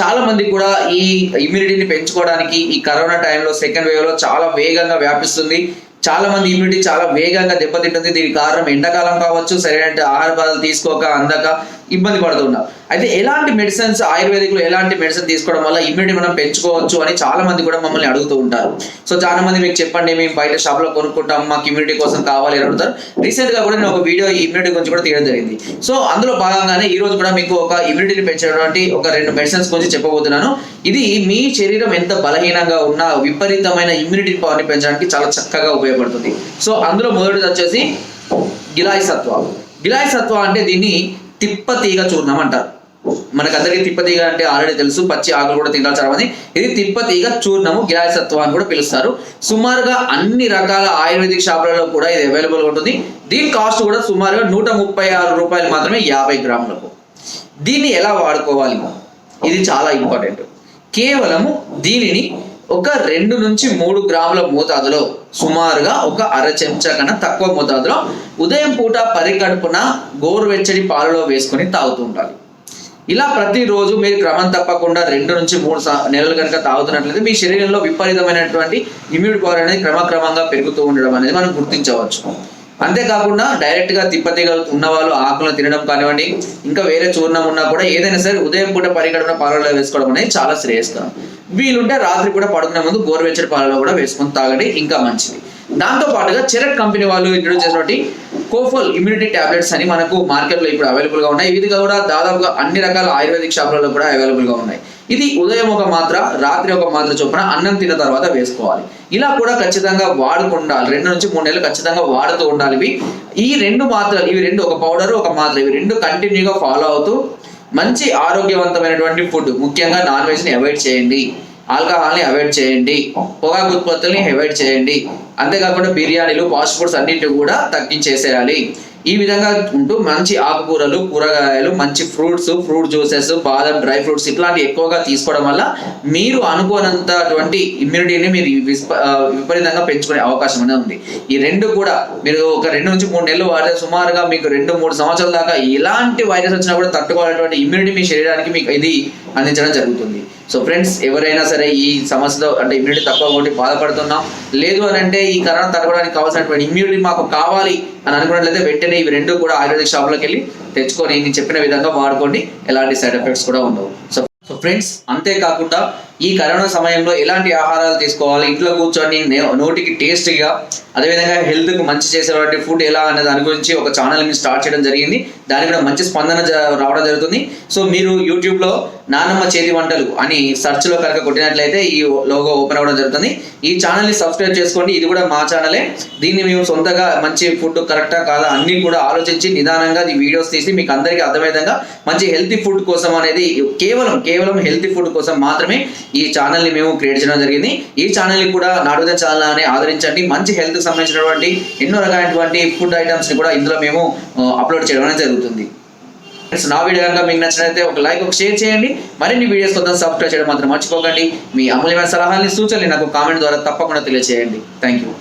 చాలా మంది కూడా ఈ ఇమ్యూనిటీని పెంచుకోవడానికి ఈ కరోనా టైంలో సెకండ్ వేవ్లో చాలా వేగంగా వ్యాపిస్తుంది. చాలా మంది ఇమ్యూనిటీ చాలా వేగంగా దెబ్బతింటుంది. దీనికి కారణం ఎండాకాలం కావచ్చు సరైన ఆహార పదార్థాలు తీసుకోక అందక ఇబ్బంది పడుతున్నారు అయితే ఎలాంటి మెడిసిన్స్ ఆయుర్వేదిక్లో ఎలాంటి మెడిసిన్ తీసుకోవడం వల్ల ఇమ్యూనిటీ మనం పెంచుకోవచ్చు అని చాలా మంది కూడా మమ్మల్ని అడుగుతూ ఉంటారు. సో చాలా మంది మీకు చెప్పండి మేము బయట షాప్లో కొనుక్కుంటాం మాకు ఇమ్యూనిటీ కోసం కావాలి అని అడుగుతారు. రీసెంట్గా కూడా నేను ఒక వీడియో ఈ ఇమ్యూనిటీ గురించి కూడా తీయడం జరిగింది. సో అందులో భాగంగానే ఈ రోజు కూడా మీకు ఒక ఇమ్యూనిటీని పెంచేటువంటి ఒక రెండు మెడిసిన్స్ గురించి చెప్పబోతున్నాను. ఇది మీ శరీరం ఎంత బలహీనంగా ఉన్నా విపరీతమైన ఇమ్యూనిటీ పవర్ని పెంచడానికి చాలా చక్కగా ఉపయోగపడుతుంది. సో అందులో మొదటిది వచ్చేసి గిలాయి సత్వ గిలాయి సత్వ అంటే దీన్ని తిప్పతీగ చూర్ణం అంటారు. మనకందరికీ తిప్పతీగ అంటే ఆల్రెడీ తెలుసు పచ్చి ఆకులు కూడా తినాలి చాలా మంది ఇది తిప్పతీగ చూర్ణము గిలాయి అని కూడా పిలుస్తారు. సుమారుగా అన్ని రకాల ఆయుర్వేదిక్ షాపులలో కూడా ఇది అవైలబుల్ ఉంటుంది. దీని కాస్ట్ కూడా సుమారుగా నూట ముప్పై ఆరు రూపాయలు మాత్రమే యాభై గ్రాములకు. దీన్ని ఎలా వాడుకోవాలి ఇది చాలా ఇంపార్టెంట్ కేవలము దీనిని ఒక రెండు నుంచి మూడు గ్రాముల మోతాదులో సుమారుగా ఒక అర చెంచా కన్నా తక్కువ మోతాదులో ఉదయం పూట పరిగడుపున గోరువెచ్చడి పాలలో వేసుకొని తాగుతూ ఉండాలి. ఇలా ప్రతిరోజు మీరు క్రమం తప్పకుండా రెండు నుంచి మూడు నెలలు కనుక తాగుతున్నట్లయితే మీ శరీరంలో విపరీతమైనటువంటి ఇమ్యూనిటీ పవర్ అనేది క్రమక్రమంగా పెరుగుతూ ఉండడం అనేది మనం గుర్తించవచ్చు. అంతేకాకుండా డైరెక్ట్గా తిప్పతిగా ఉన్న వాళ్ళు ఆకులను తినడం కానివ్వండి ఇంకా వేరే చూర్ణం ఉన్నా కూడా ఏదైనా సరే ఉదయం పూట పరిగడన పాలలో వేసుకోవడం అనేది చాలా శ్రేయస్కరం. వీలుంటే రాత్రి కూడా పడుకునే ముందు గోరువెచ్చడి పాలలో కూడా వేసుకొని తాగండి ఇంకా మంచిది. దాంతో పాటుగా చెరక్ కంపెనీ వాళ్ళు ఇంట్రొడ్యూస్ చేసినటువంటి కోఫల్ ఇమ్యూనిటీ టాబ్లెట్స్ అని మనకు మార్కెట్లో ఇప్పుడు అవైలబుల్గా ఉన్నాయి. ఇది కూడా దాదాపుగా అన్ని రకాల ఆయుర్వేదిక్ షాపులలో కూడా అవైలబుల్గా ఉన్నాయి. ఇది ఉదయం ఒక మాత్ర రాత్రి ఒక మాత్ర చొప్పున అన్నం తిన్న తర్వాత వేసుకోవాలి. ఇలా కూడా ఖచ్చితంగా వాడుకుండాలి. రెండు నుంచి మూడు నెలలు ఖచ్చితంగా వాడుతూ ఉండాలి. ఇవి ఈ రెండు మాత్రలు ఇవి రెండు ఒక పౌడర్ ఒక మాత్ర ఇవి రెండు కంటిన్యూగా ఫాలో అవుతూ మంచి ఆరోగ్యవంతమైనటువంటి ఫుడ్ ముఖ్యంగా నాన్ వెజ్ని అవాయిడ్ చేయండి. ఆల్కహాల్ని అవాయిడ్ చేయండి. పొగాకు ఉత్పత్తుల్ని అవాయిడ్ చేయండి. అంతేకాకుండా బిర్యానీలు ఫాస్ట్ ఫుడ్స్ అన్నింటిని కూడా తగ్గించేసేయాలి. ఈ విధంగా ఉంటూ మంచి ఆకుకూరలు కూరగాయలు మంచి ఫ్రూట్స్ ఫ్రూట్ జ్యూసెస్ బాదం డ్రై ఫ్రూట్స్ ఇట్లాంటివి ఎక్కువగా తీసుకోవడం వల్ల మీరు అనుకోనంతటువంటి ఇమ్యూనిటీని మీరు విపరీతంగా పెంచుకునే అవకాశం అనేది ఉంది. ఈ రెండు కూడా మీరు ఒక రెండు నుంచి మూడు నెలలు వాడితే సుమారుగా మీకు రెండు మూడు సంవత్సరాల దాకా ఎలాంటి వైరస్ వచ్చినా కూడా తట్టుకోవాలనేటువంటి ఇమ్యూనిటీ మీ శరీరానికి మీకు ఇది అందించడం జరుగుతుంది. సో ఫ్రెండ్స్ ఎవరైనా సరే ఈ సమస్యలో అంటే ఇమ్యూనిటీ తక్కువ కొట్టి బాధపడుతున్నాం. లేదు అని అంటే ఈ కరోనా తగ్గడానికి కావాల్సినటువంటి ఇమ్యూనిటీ మాకు కావాలి అని అనుకున్నట్లయితే వెంటనే ఇవి రెండు కూడా ఆయుర్వేదిక్ షాప్లోకి వెళ్ళి తెచ్చుకొని నేను చెప్పిన విధంగా వాడుకోండి. ఎలాంటి సైడ్ ఎఫెక్ట్స్ కూడా ఉండవు. సో సో ఫ్రెండ్స్ అంతేకాకుండా ఈ కరోనా సమయంలో ఎలాంటి ఆహారాలు తీసుకోవాలి? ఇంట్లో కూర్చొని నోటికి టేస్ట్గా అదేవిధంగా హెల్త్కు మంచి చేసేటువంటి ఫుడ్ ఎలా అనే దాని గురించి ఒక ఛానల్ని స్టార్ట్ చేయడం జరిగింది. దానికి కూడా మంచి స్పందన రావడం జరుగుతుంది. సో మీరు యూట్యూబ్లో నానమ్మ చేతి వంటలు అని సర్చ్లో కనుక కొట్టినట్లయితే ఈ లోగో ఓపెన్ అవ్వడం జరుగుతుంది. ఈ ఛానల్ని సబ్స్క్రైబ్ చేసుకోండి. ఇది కూడా మా ఛానలే దీన్ని మేము సొంతగా మంచి ఫుడ్ కరెక్టా కాదా అన్ని కూడా ఆలోచించి నిదానంగా ఈ వీడియోస్ తీసి మీకు అందరికీ అర్థమయ్యే విధంగా మంచి హెల్తీ ఫుడ్ కోసం అనేది కేవలం కేవలం హెల్తీ ఫుడ్ కోసం మాత్రమే ఈ ఛానల్ని మేము క్రియేట్ చేయడం జరిగింది. ఈ ఛానల్ని కూడా నాడుద ఛానల్ అని ఆదరించండి. మంచి హెల్త్ సంబంధించినటువంటి ఎన్నో రకాలైనటువంటి ఫుడ్ ఐటమ్స్ని కూడా ఇందులో మేము అప్లోడ్ చేయడం అనేది జరుగుతుంది. ఫ్రెండ్స్ నా వీడియో కనుక మీకు నచ్చినట్లయితే ఒక లైక్ ఒక షేర్ చేయండి. మరిన్ని వీడియోస్ కోసం సబ్స్క్రైబ్ చేయడం మాత్రం మర్చిపోకండి. మీ అమూల్యమైన సలహాలని సూచనలు నాకు కామెంట్ ద్వారా తప్పకుండా తెలియజేయండి థ్యాంక్ యూ